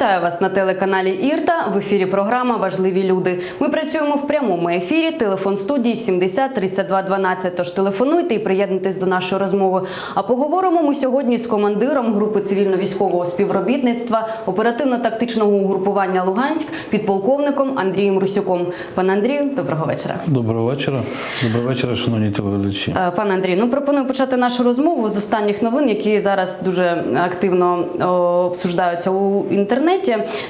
Вітаю вас на телеканалі Ірта. В ефірі програма Важливі люди. Ми працюємо в прямому ефірі. Телефон студії 70 32 12. Тож телефонуйте і приєднуйтесь до нашої розмови. А поговоримо ми сьогодні з командиром групи цивільно-військового співробітництва оперативно-тактичного угрупування Луганськ, підполковником Андрієм Русюком. Пане Андрію, доброго вечора. Доброго вечора. Доброго вечора, шановні телеглядачі. Е, Пане Андрію, ну пропоную почати нашу розмову з останніх новин, які зараз дуже активно о, обсуждаються у інтернеті.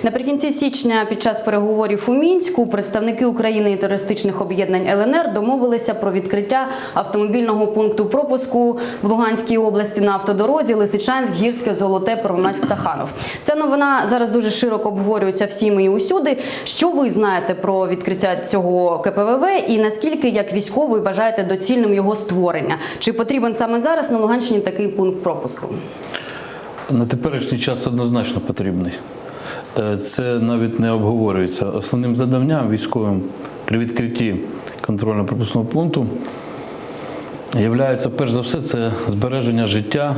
Наприкінці січня, під час переговорів у мінську, представники України і терористичних об'єднань ЛНР домовилися про відкриття автомобільного пункту пропуску в Луганській області на автодорозі Лисичанськ, Гірське, Золоте, Первомайськ, Стаханов. Ця новина зараз дуже широко обговорюється всіми і усюди. Що ви знаєте про відкриття цього КПВВ і наскільки як військовий вважаєте доцільним його створення? Чи потрібен саме зараз на Луганщині такий пункт пропуску? На теперішній час однозначно потрібний. Е, Це навіть не обговорюється. Основним завданням військовим при відкритті контрольно-пропускного пункту є перш за все це збереження життя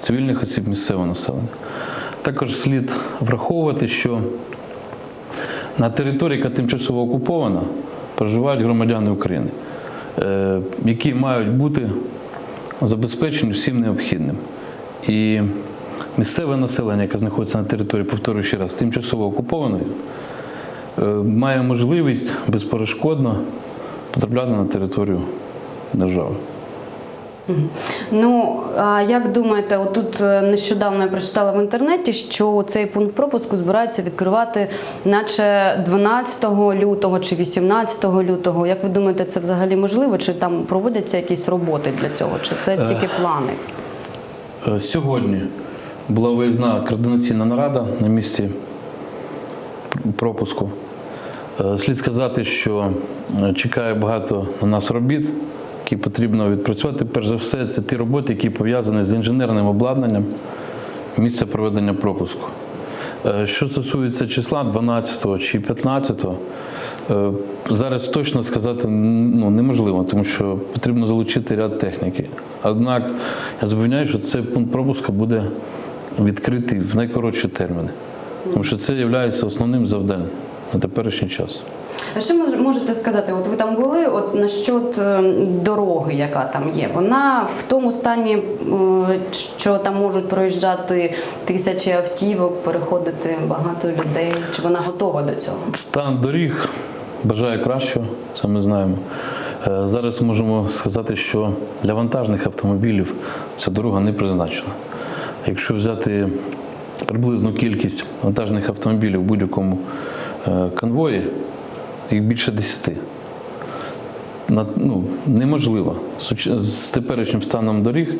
цивільних осіб місцевого населення. Також слід враховувати, що на території, яка тимчасово окупована, проживають громадяни України, е, які мають бути забезпечені всім необхідним. І місцеве населення, яке знаходиться на території, повторюю ще раз, тимчасово окупованої, е, має можливість безперешкодно потрапляти на територію держави. Ну а як думаєте, отут е, нещодавно я прочитала в інтернеті, що цей пункт пропуску збираються відкривати, наче 12 лютого чи 18 лютого. Як ви думаєте, це взагалі можливо? Чи там проводяться якісь роботи для цього? Чи це тільки плани? Е, Сьогодні була виїзна координаційна нарада на місці пропуску. Е, Слід сказати, що е, чекає багато на нас робіт, які потрібно відпрацювати. Перш за все, це ті роботи, які пов'язані з інженерним обладнанням місця проведення пропуску. Е, Що стосується числа 12 чи 15, е, зараз точно сказати ну, неможливо, тому що потрібно залучити ряд техніки. Однак я запевняю, що цей пункт пропуску буде відкритий в найкоротші терміни, тому що це є основним завданням на теперішній час. А що мож- можете сказати? От ви там були, от насчет е, дороги, яка там є, вона в тому стані, е, що там можуть проїжджати тисячі автівок, переходити багато людей. Чи вона готова до цього? Стан доріг бажає кращого, це ми знаємо. Е, Зараз можемо сказати, що для вантажних автомобілів ця дорога не призначена. Якщо взяти приблизну кількість вантажних автомобілів в будь-якому е, конвої, їх більше 10. Ну, неможливо з теперішнім станом доріг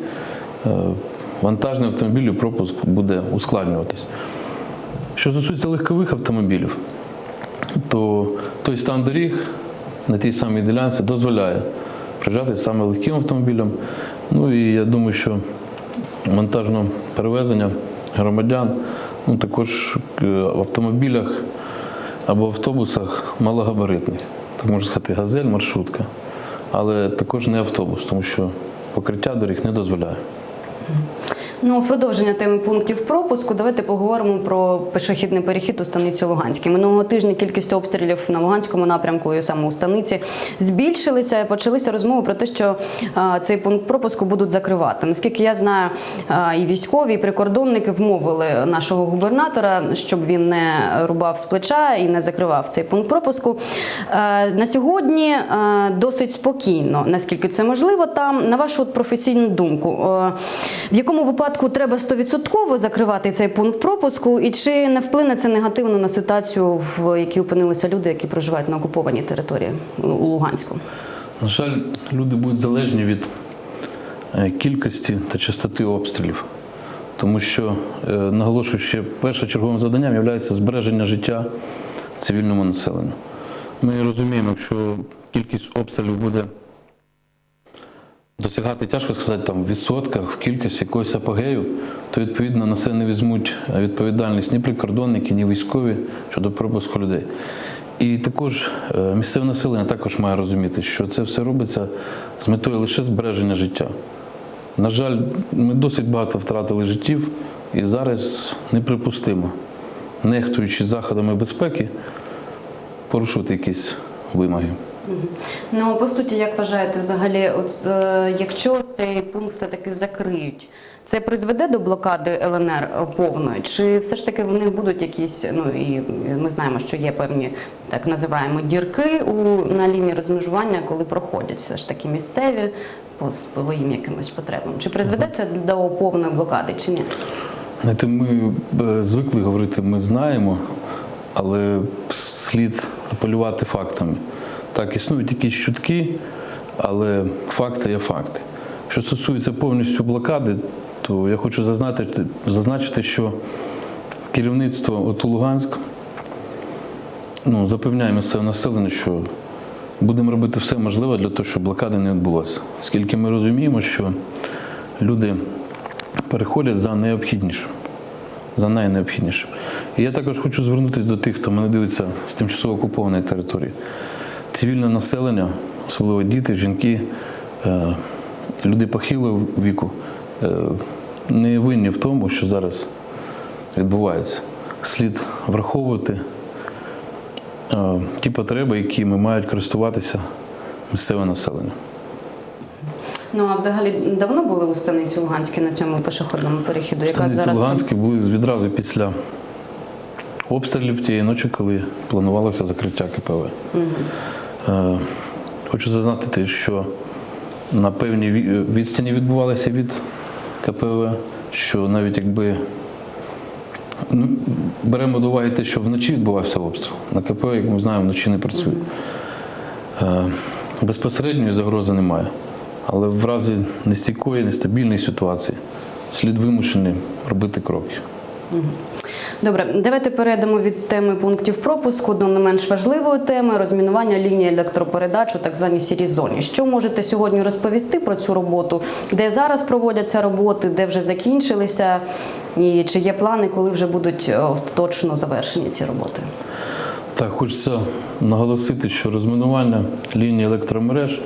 е, вантажний автомобіль пропуск буде ускладнюватись. Що стосується легкових автомобілів, то той стан доріг на тій самій ділянці дозволяє приїжджати саме легким автомобілем. Ну і я думаю, що монтажне перевезення громадян ну, також е, в автомобілях або автобусах малогабаритних. Так можна сказати, газель, маршрутка. Але також не автобус, тому що покриття доріг не дозволяє. Ну, в продовження теми пунктів пропуску, давайте поговоримо про пішохідний перехід у станиці Луганській. Минулого тижня кількість обстрілів на Луганському напрямку і саме у станиці збільшилися. Почалися розмови про те, що а, цей пункт пропуску будуть закривати. Наскільки я знаю, а, і військові, і прикордонники вмовили нашого губернатора, щоб він не рубав з плеча і не закривав цей пункт пропуску. Е, На сьогодні е, досить спокійно, наскільки це можливо. Там на вашу професійну думку, е, в якому випадку треба 100% закривати цей пункт пропуску, і чи не вплине це негативно на ситуацію, в якій опинилися люди, які проживають на окупованій території у Луганську? На жаль, люди будуть залежні від е, кількості та частоти обстрілів, тому що, е, наголошую, що першочерговим завданням є збереження життя цивільному населенню. Ми розуміємо, якщо кількість обстрілів буде досягати, тяжко сказати, там, в відсотках, в кількості якогось апогею, то відповідно на це не візьмуть відповідальність ні прикордонники, ні військові щодо пропуску людей. І також е, місцеве населення також має розуміти, що це все робиться з метою лише збереження життя. На жаль, ми досить багато втратили життів І зараз неприпустимо, нехтуючи заходами безпеки, порушувати якісь вимоги. Ну по суті, як вважаєте, взагалі, от е, якщо цей пункт все таки закриють, це призведе до блокади ЛНР повної? Чи все ж таки в них будуть якісь? Ну і ми знаємо, що є певні так називаємо дірки у на лінії розмежування, коли проходять все ж таки місцеві по своїм якимось потребам. Чи призведе це до повної блокади, чи ні? Знаєте, ми е, звикли говорити, ми знаємо, але слід апелювати фактами. Так, існують якісь чутки, але факти є факти. Що стосується повністю блокади, то я хочу зазначити, зазначити що керівництво от у Луганськ ну, запевняє місцеве населення, що будемо робити все можливе для того, щоб блокади не відбулося. Оскільки ми розуміємо, що люди переходять за необхіднішим, за найнеобхіднішим. І я також хочу звернутися до тих, хто мене дивиться з тимчасово окупованої території. Цивільне населення, особливо діти, жінки, е, люди похилого віку, е, не винні в тому, що зараз відбувається. Слід враховувати е, ті потреби, якими мають користуватися місцеве населення. Ну а взагалі давно були у станиці Луганській на цьому пішохідному перехіду, яка Станиці зараз там? Луганські були відразу після обстрілів тієї ночі, коли планувалося закриття КПВ. Е, Хочу зазначити, що на певній відстані відбувалося від КПВ, що навіть якби ну, беремо до уваги те, що вночі відбувався обстріл. На КПВ, як ми знаємо, вночі не працює. Е, Безпосередньої загрози немає. Але в разі нестійкої, нестабільної ситуації слід вимушений робити кроки. Добре, давайте перейдемо від теми пунктів пропуску до не менш важливої теми розмінування лінії електропередач у так званій сірій зоні. Що можете сьогодні розповісти про цю роботу? Де зараз проводяться роботи, де вже закінчилися, і чи є плани, коли вже будуть е, остаточно завершені ці роботи? Так, хочеться наголосити, що розмінування лінії електромереж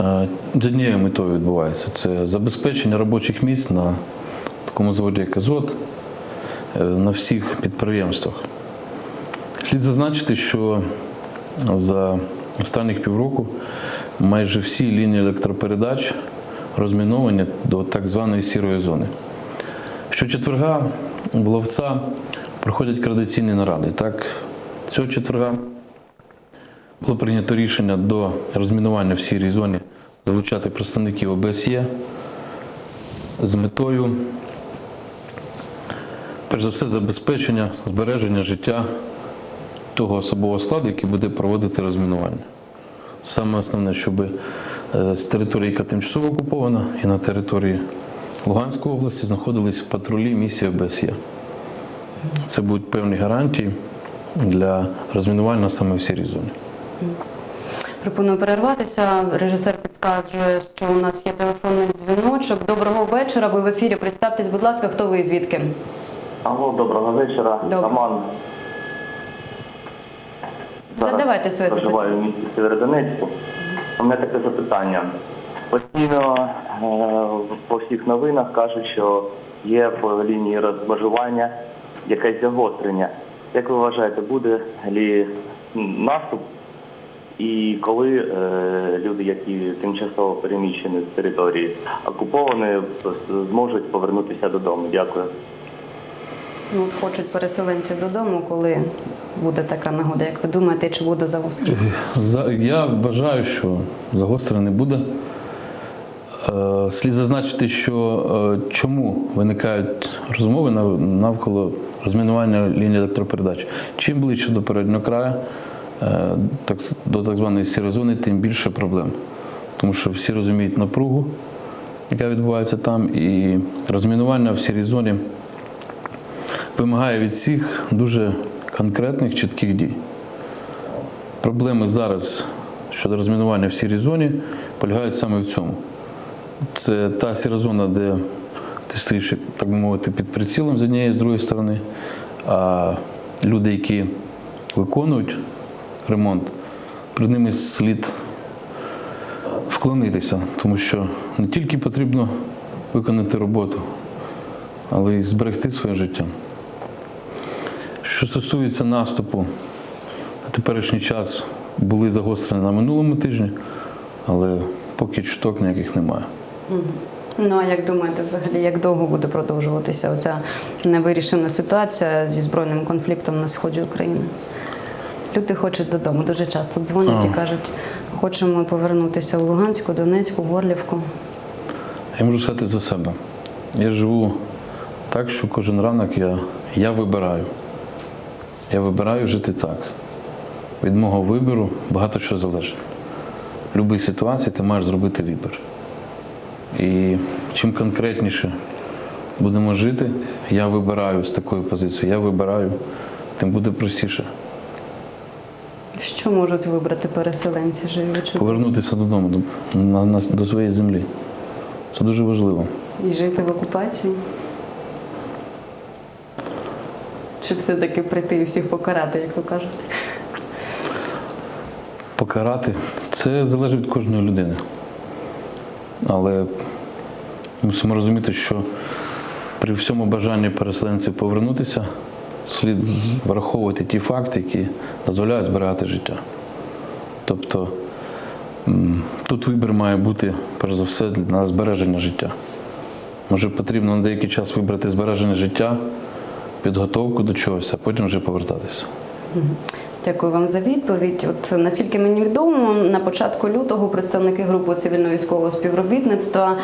е, з однією метою відбувається. Це забезпечення робочих місць на такому заводі, як Азот, на всіх підприємствах. Слід зазначити, що за останніх півроку майже всі лінії електропередач розміновані до так званої сірої зони. Щочетверга в ловця проходять координаційні наради. Так, цього четверга було прийнято рішення до розмінування в сірій зоні залучати представників ОБСЄ з метою, перш за все, забезпечення збереження життя того особового складу, який буде проводити розмінування. Саме основне, щоб е, з території, яка тимчасово окупована, і на території Луганської області знаходились патрулі місії ОБСЄ. Це будуть певні гарантії для розмінування саме в сірій зоні. Пропоную перерватися. Режисер підказує, що у нас є телефонний дзвіночок. Доброго вечора. Ви в ефірі. Представтесь, будь ласка, хто ви і звідки? Алло, доброго вечора. Доброго. Роман. Задавайте своє проживаю в місті Сєвєродонецьку. У мене таке запитання. Постійно е, по всіх новинах кажуть, що є по лінії розмежування якесь загострення. Як ви вважаєте, буде лі наступ? І коли е, люди, які тимчасово переміщені з території окупованої, зможуть повернутися додому? Дякую. Ну, от хочуть переселенці додому, коли буде така нагода. Як ви думаєте, чи буде загострення? За- Я вважаю, що загострення не буде. Е, Слід зазначити, що е, чому виникають розмови нав- навколо розмінування лінії електропередач. Чим ближче до переднього краю, е, до так званої сірої зони, тим більше проблем. Тому що всі розуміють напругу, яка відбувається там, і розмінування в сірій зоні вимагає від всіх дуже конкретних, чітких дій. Проблеми зараз щодо розмінування в сірій зоні полягають саме в цьому. Це та сіра зона, де ти стоїш, так би мовити, під прицілом з однієї з другої сторони, а люди, які виконують ремонт, перед ними слід вклонитися, тому що не тільки потрібно виконати роботу, але й зберегти своє життя. Що стосується наступу, на теперішній час були загострені на минулому тижні, але поки чуток ніяких немає. Ну а як думаєте, взагалі, як довго буде продовжуватися оця невирішена ситуація зі збройним конфліктом на сході України? Люди хочуть додому. Дуже часто дзвонять і кажуть, хочемо повернутися в Луганську, Донецьку, Горлівку. Я можу сказати за себе. Я живу так, що кожен ранок я, я вибираю. Я вибираю жити так. Від мого вибору багато що залежить. В будь-якій ситуації ти маєш зробити вибір. І чим конкретніше будемо жити, я вибираю з такою позицією, я вибираю, тим буде простіше. Що можуть вибрати переселенці живучи Повернутися додому, до, на, на, до своєї землі. Це дуже важливо. і жити в окупації? Чи все-таки прийти і всіх покарати, як ви кажете? покарати, це залежить від кожної людини. Але мусимо розуміти, що при всьому бажанні переселенців повернутися, слід враховувати ті факти, які дозволяють зберігати життя. Тобто тут вибір має бути, перш за все, на збереження життя. Може потрібно на деякий час вибрати збереження життя, підготовку до чогось, а потім вже повертатися. Дякую вам за відповідь. От наскільки мені відомо, на початку лютого представники групи цивільно-військового співробітництва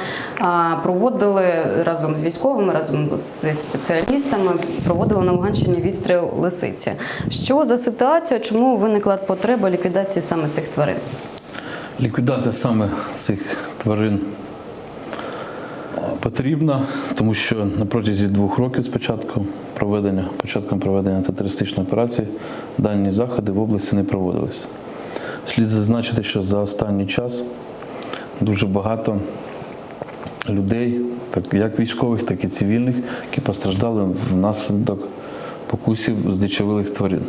проводили разом з військовими, разом з спеціалістами, проводили на Луганщині відстріл лисиці. Що за ситуація? Чому виникла потреба ліквідації саме цих тварин? Ліквідація саме цих тварин потрібна, тому що на протязі двох років з початку проведення, початком проведення антитерористичної операції дані заходи в області не проводились. Слід зазначити, що за останній час дуже багато людей, так як військових, так і цивільних, які постраждали внаслідок покусів здичавилих тварин.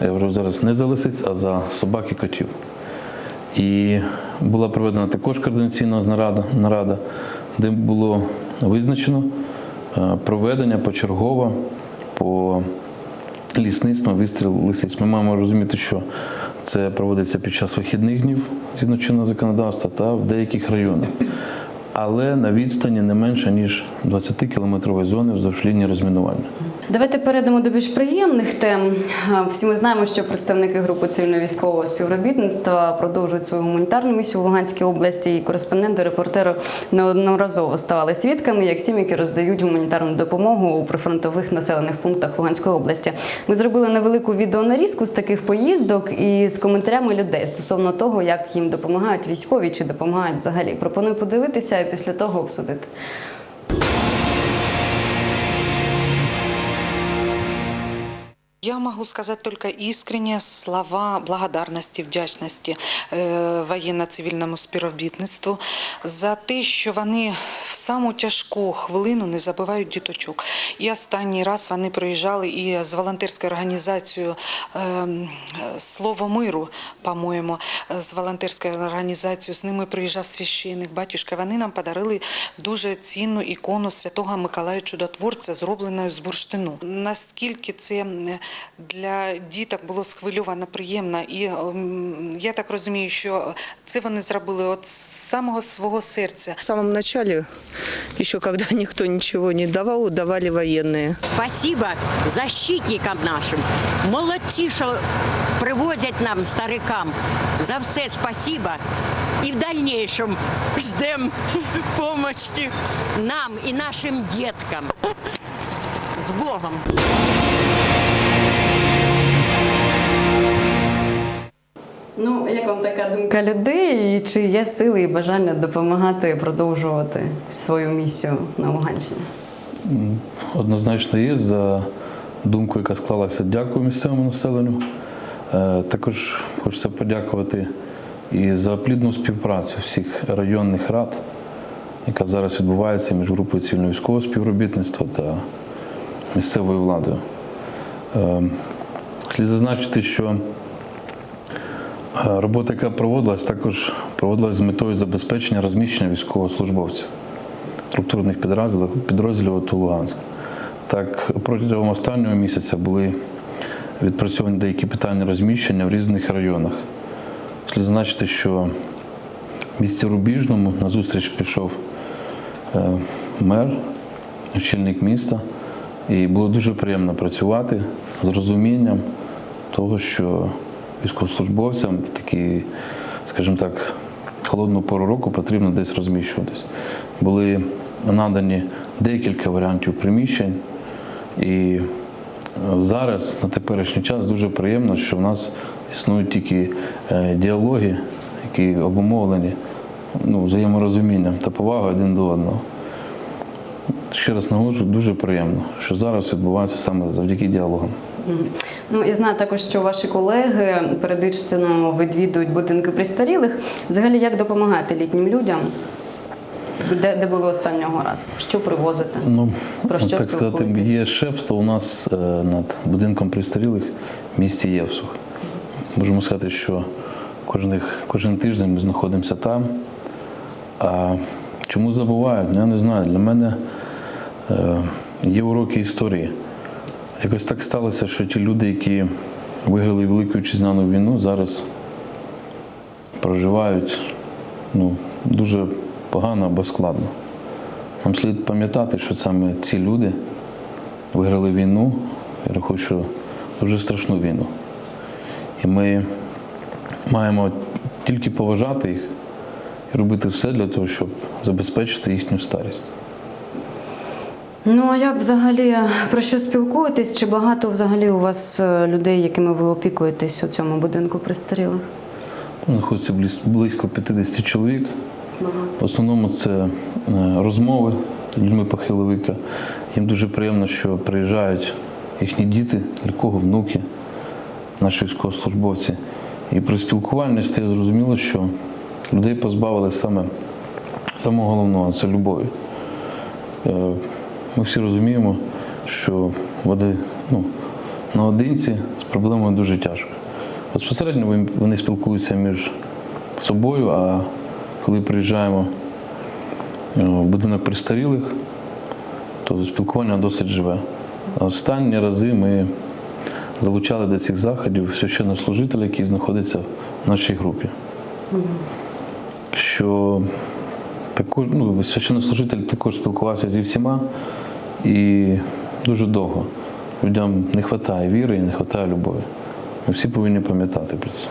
Я говорю зараз не за лисиць, а за собак і котів. І була проведена також координаційна нарада, нарада де було визначено е, проведення почергово по лісництву вистріл лисиць. Ми маємо розуміти, що це проводиться під час вихідних днів згідно чинного законодавства та в деяких районах. Але на відстані не менше, ніж 20-кілометрової зони вздовж лінії розмінування. Давайте перейдемо до більш приємних тем. Всі ми знаємо, що представники групи цивільно-військового співробітництва продовжують свою гуманітарну місію в Луганській області. І кореспонденти, репортери неодноразово ставали свідками, як сім'ї роздають гуманітарну допомогу у прифронтових населених пунктах Луганської області. Ми зробили невелику відеонарізку з таких поїздок і з коментарями людей стосовно того, як їм допомагають військові чи допомагають взагалі. Пропоную подивитися і після того обсудити. Я могу сказать только искренние слова благодарності, вдячності е, воєнно-цивільному співробітництву за те, що вони в саму тяжку хвилину не забувають діточок. І останній раз вони приїжджали і з волонтерською організацією Слово миру, по-моєму, з волонтерською організацією з ними приїжджав священник, батюшка. Вони нам подарили дуже цінну ікону святого Миколая Чудотворця, зробленою з бурштину. Наскільки це для діток було схвильовано, приємно, і ем, я так розумію, що це вони зробили от з самого свого серця. В самом начале, еще когда никто ничего не давал, давали военные. Спасибо защитникам нашим. Молодці, що привозять нам, старикам. За все спасибо. І в дальнейшем ждем помощи нам і нашим діткам. З Богом! Ну, як вам така думка людей, і чи є сили і бажання допомагати продовжувати свою місію на Луганщині? Однозначно є за думкою, яка склалася. Дякую місцевому населенню. Е, Також хочеться подякувати і за плідну співпрацю всіх районних рад, яка зараз відбувається між групою цивільно-військового співробітництва та місцевою владою. Слід зазначити, що робота, яка проводилась, також проводилась з метою забезпечення розміщення військовослужбовців. структурних підрозділів, підрозділів АТО Луганськ. Так, протягом останнього місяця були відпрацьовані деякі питання розміщення в різних районах. Слід зазначити, що в місті Рубіжному на зустріч пішов е, мер, очільник міста, і було дуже приємно працювати з розумінням того, що військовослужбовцям в такі, скажімо так, холодну пору року потрібно десь розміщуватись. Були надані декілька варіантів приміщень, і зараз на теперішній час дуже приємно, що в нас існують тільки е, діалоги, які обумовлені ну, взаєморозумінням та повагою один до одного. Ще раз наголошую, дуже приємно, що зараз відбувається саме завдяки діалогам. Ну я знаю також, що ваші колеги періодично відвідують будинки престарілих. Взагалі, як допомагаєте літнім людям? Де, де були останнього разу? Що привозите? Ну, Про що так сказати, є шефство у нас е, над будинком престарілих в місті Євсух. Можемо сказати, що кожних, кожен тиждень ми знаходимося там. А чому забувають? Ну, Я не знаю. Для мене е, є уроки історії. Якось так сталося, що ті люди, які виграли Велику Вітчизняну війну, зараз проживають ну, дуже погано або складно. Нам слід пам'ятати, що саме ці люди виграли війну, я рахую, що дуже страшну війну. І ми маємо тільки поважати їх і робити все для того, щоб забезпечити їхню старість. Ну а як взагалі про що спілкуєтесь? Чи багато взагалі у вас е, людей, якими ви опікуєтесь у цьому будинку престарілих? Там знаходиться близько 50 чоловік. В основному це е, розмови з людьми похилого. Їм дуже приємно, що приїжджають їхні діти, для кого внуки, наші військовослужбовці. І при спілкуванні стає зрозуміло, що людей позбавили саме самого головного це любові. Ми всі розуміємо, що води ну, наодинці з проблемою дуже тяжко. Безпосередньо вони- вони спілкуються між собою, а коли приїжджаємо е, в будинок престарілих, то спілкування досить живе. Останні рази ми залучали до цих заходів священнослужителя, який знаходиться в нашій групі. Що також, ну, священнослужитель також спілкувався зі всіма і дуже довго. Людям не вистачає віри і не вистачає любові. Ми всі повинні пам'ятати про це.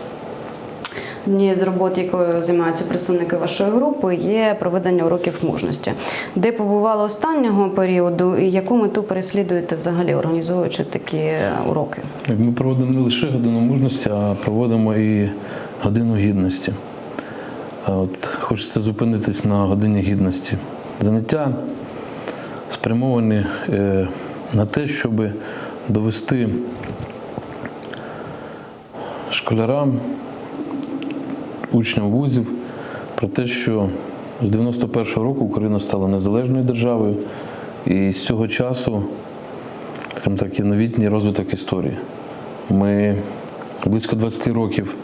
Однією з робот, якою займаються представники вашої групи, є проведення уроків мужності. Де побували останнього періоду і яку мету переслідуєте взагалі, організовуючи такі уроки? Ми проводимо не лише годину мужності, а проводимо і годину гідності. От хочеться зупинитись на годині гідності. Заняття спрямовані е, на те, щоб довести школярам, учням вузів про те, що з 91-го року Україна стала незалежною державою, і з цього часу скажімо так, є новітній розвиток історії. Ми близько 20 років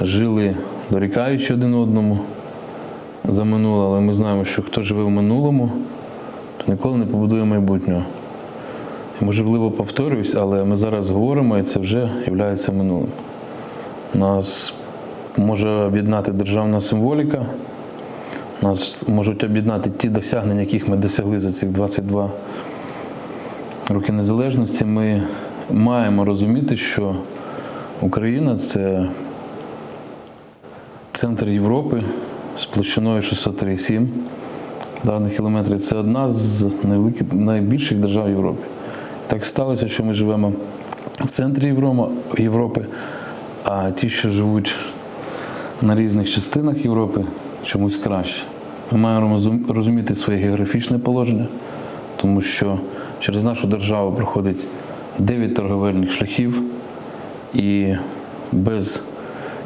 жили, дорікаючи один одному за минуле, але ми знаємо, що хто живе в минулому, ніколи не побудує майбутнього. І, можливо, повторююсь, але ми зараз говоримо, і це вже є минулим. Нас може об'єднати державна символіка, нас можуть об'єднати ті досягнення, яких ми досягли за цих 22 роки незалежності, ми маємо розуміти, що Україна це центр Європи з площиною 637 квадратних кілометрів. Це одна з найбільших держав Європи. Так сталося, що ми живемо в центрі Європи, а ті, що живуть на різних частинах Європи, чомусь краще. Ми маємо розуміти своє географічне положення, тому що через нашу державу проходить 9 торговельних шляхів, і без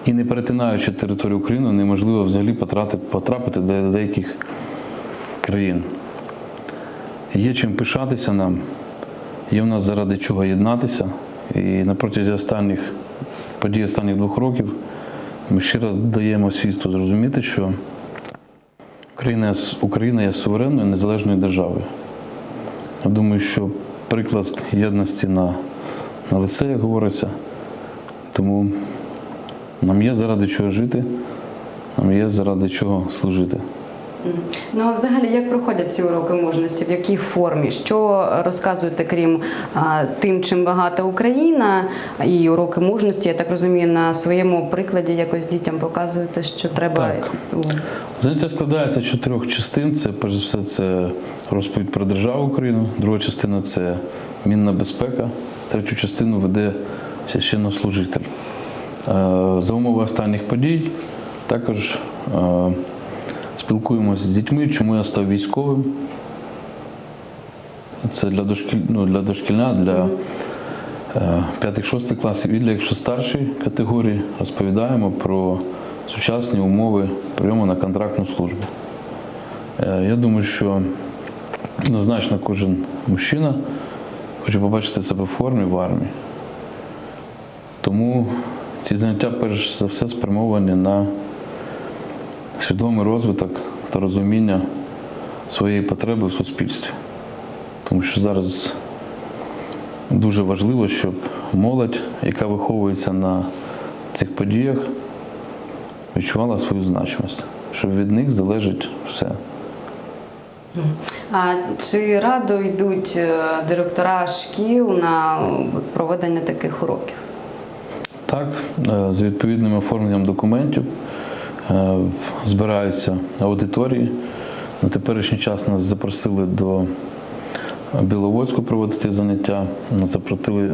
і не перетинаючи територію України, неможливо взагалі потрапити до деяких країн. Є чим пишатися нам, є в нас заради чого єднатися. І на протязі останніх подій останніх двох років ми ще раз даємо свідство зрозуміти, що Україна, Україна є суверенною незалежною державою. Я думаю, що приклад єдності на, на лице, як говориться. Тому нам є заради чого жити, нам є заради чого служити. Ну а взагалі як проходять ці уроки мужності? В якій формі? Що розказуєте, крім а, тим, чим багата Україна, і уроки мужності? Я так розумію, на своєму прикладі якось дітям показуєте, що треба Так. Заняття складається з чотирьох частин. Це перш за все це розповідь про державу Україну. Друга частина це мінна безпека. Третю частину веде священнослужитель. Е, За умови останніх подій також е, спілкуємося з дітьми, чому я став військовим. Це для дошкіль... ну, для дошкільна, для е, п'ятих-шостих класів і для якщо старшої категорії розповідаємо про сучасні умови прийому на контрактну службу. Е, Я думаю, що однозначно кожен мужчина хоче побачити себе в формі в армії. Тому ці заняття перш за все спрямовані на свідомий розвиток та розуміння своєї потреби в суспільстві. Тому що зараз дуже важливо, щоб молодь, яка виховується на цих подіях, відчувала свою значимість, що від них залежить все. А чи радо йдуть е, директора шкіл на проведення таких уроків? Так, е, з відповідним оформленням документів збираються аудиторії. На теперішній час нас запросили до Біловодську проводити заняття.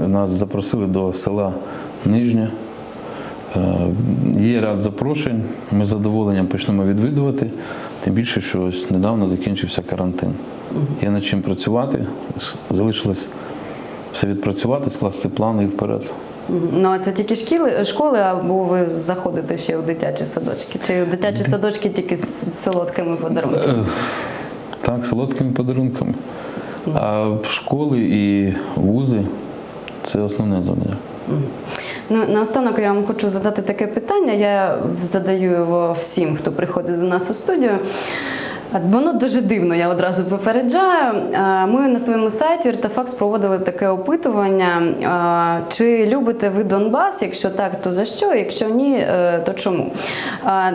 Нас запросили, до села Нижнє. Е, Є ряд запрошень. Ми з задоволенням почнемо відвідувати. Тим більше, що ось недавно закінчився карантин. Є над чим працювати. Залишилось все відпрацювати, скласти плани і вперед. Ну а це тільки шкіли, школи, або ви заходите ще у дитячі садочки? Чи у дитячі садочки тільки з солодкими подарунками? Е, Так, солодкими подарунками. А школи і вузи це основне завдання. Ну, наостанок я вам хочу задати таке питання. Я задаю його всім, хто приходить до нас у студію. Воно дуже дивно, я одразу попереджаю. Ми на своєму сайті Іртафакс проводили таке опитування. Чи любите ви Донбас? Якщо так, то за що? Якщо ні, е, то чому?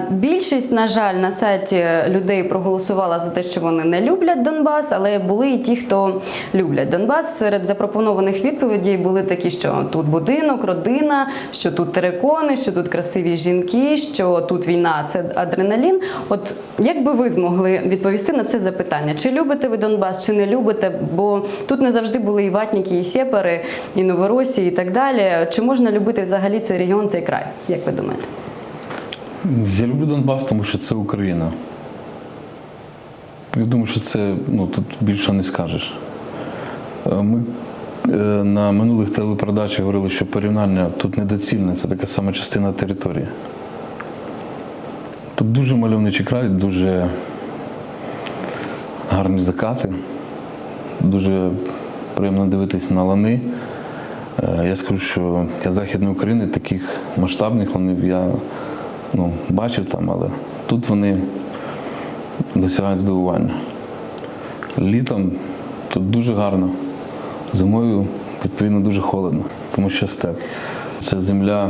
Більшість, на жаль, на сайті людей проголосувала за те, що вони не люблять Донбас, але були і ті, хто люблять Донбас. Серед запропонованих відповідей були такі, що тут будинок, родина, що тут терикони, що тут красиві жінки, що тут війна це адреналін. От як би ви змогли відповісти на це запитання? Чи любите ви Донбас, чи не любите? Бо тут не завжди були і ватніки, і сєпари, і новоросії, і так далі. Чи можна любити взагалі цей регіон, цей край? Як ви думаєте? Я люблю Донбас, тому що це Україна. Я думаю, що це ну, тут більше не скажеш. Е, Ми е, на минулих телепередачах говорили, що порівняння тут недоцільне, це така сама частина території. Тут дуже мальовничий край, дуже гарні закати, дуже приємно дивитись на лани. Е, Я скажу, що для Західної України таких масштабних ланів я ну, бачив там, але тут вони досягають здивування. Літом тут дуже гарно, зимою, відповідно, дуже холодно, тому що степ. Це земля,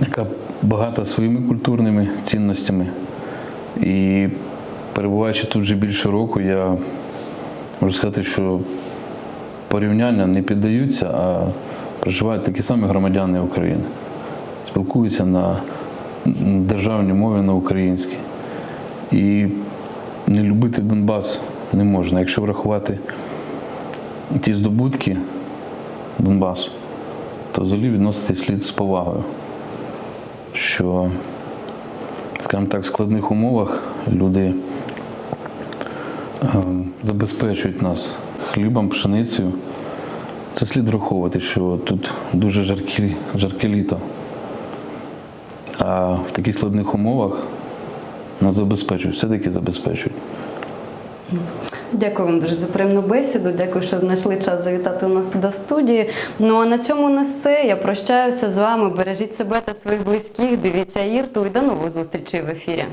яка багата своїми культурними цінностями. І перебуваючи тут вже більше року, я можу сказати, що порівняння не піддаються, а проживають такі самі громадяни України. Спілкуються на державній мові на українській. І не любити Донбас не можна. Якщо врахувати ті здобутки Донбасу, то взагалі відносити слід з повагою, що, скажімо так, в складних умовах люди забезпечують нас хлібом, пшеницею. Це слід враховувати, що тут дуже жаркі, жарке літо. А в таких складних умовах нас забезпечують, все-таки забезпечують. Дякую вам дуже за приємну бесіду. Дякую, що знайшли час завітати у нас до студії. Ну а на цьому на все. Я прощаюся з вами. Бережіть себе та своїх близьких. Дивіться Ірту і до нових зустрічей в ефірі.